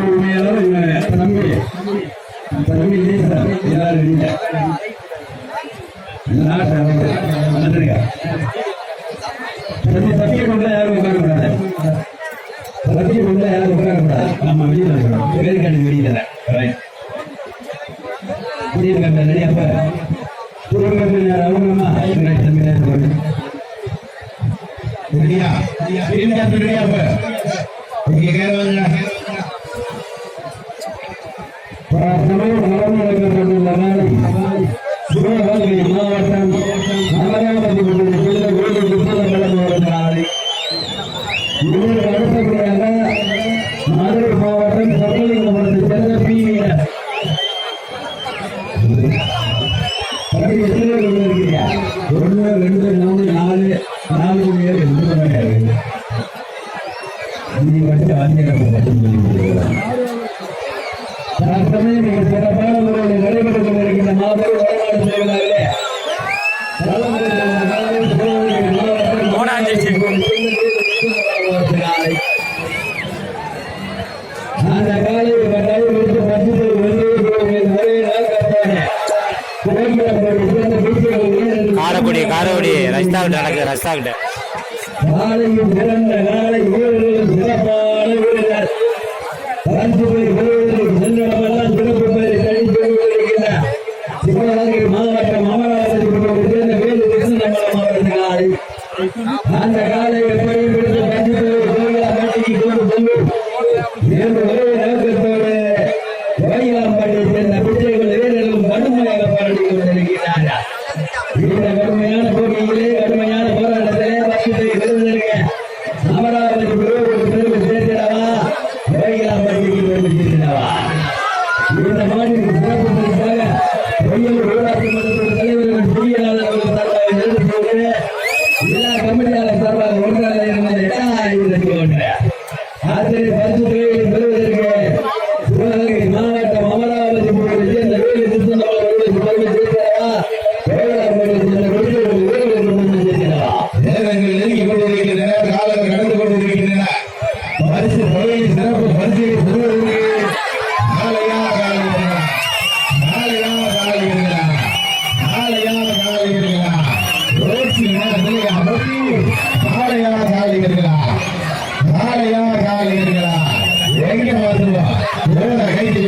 உண்மையாலும் இவன் தம்பி தம்பி எல்லாரும் இல்லை வந்துருங்க தம்பி சத்திய கொண்ட யாரும் உட்காரக்கூடாது சத்திய கொண்ட யாரும் உட்காரக்கூடாது நம்ம வெளியில இருக்கணும் வேறுகாடு வெளியில ரைட் புரியுதுங்க ரெடி அப்ப புரியுங்க அவங்கம்மா தம்பி அப்ப இங்க நடந்து இதற்கு அடுத்தபடியாக மதுரை மாவட்டம் சத்தியலிங்கபுரத்தை சேர்ந்த பி வீரர் ரெண்டு மூணு நாலு நாலு பேர் ரெண்டு பேர் நீ வந்து ஆஞ்சநேயர் மட்டும் தற்சமயம் மிக சிறப்பான முறையில் நடைபெற்றுக் கொண்டிருக்கின்ற மாபெரும் வழிபாடு செய்வதாகவே காரக்குடி காரக்குடி. ரஸ்தா கிட்ட நடக்குது ரஸ்தா கிட்ட காலையும் சிறந்த காலை கடுமையான போட்டியிலே கடுமையான போராட்டத்திலே பரிசுத்தை பெறுவதற்கு அமராவதி குருவுக்கு பெருமை சேர்க்கிறவா? கோயிலாம்பட்டிக்கு பெருமை சேர்க்கிறவா இந்த மாநில சிறப்பு பொய்யல் ஊராட்சி மன்றத்தில் காலையா நாளையா காலையா எங்க வந்துருவா கைத்தை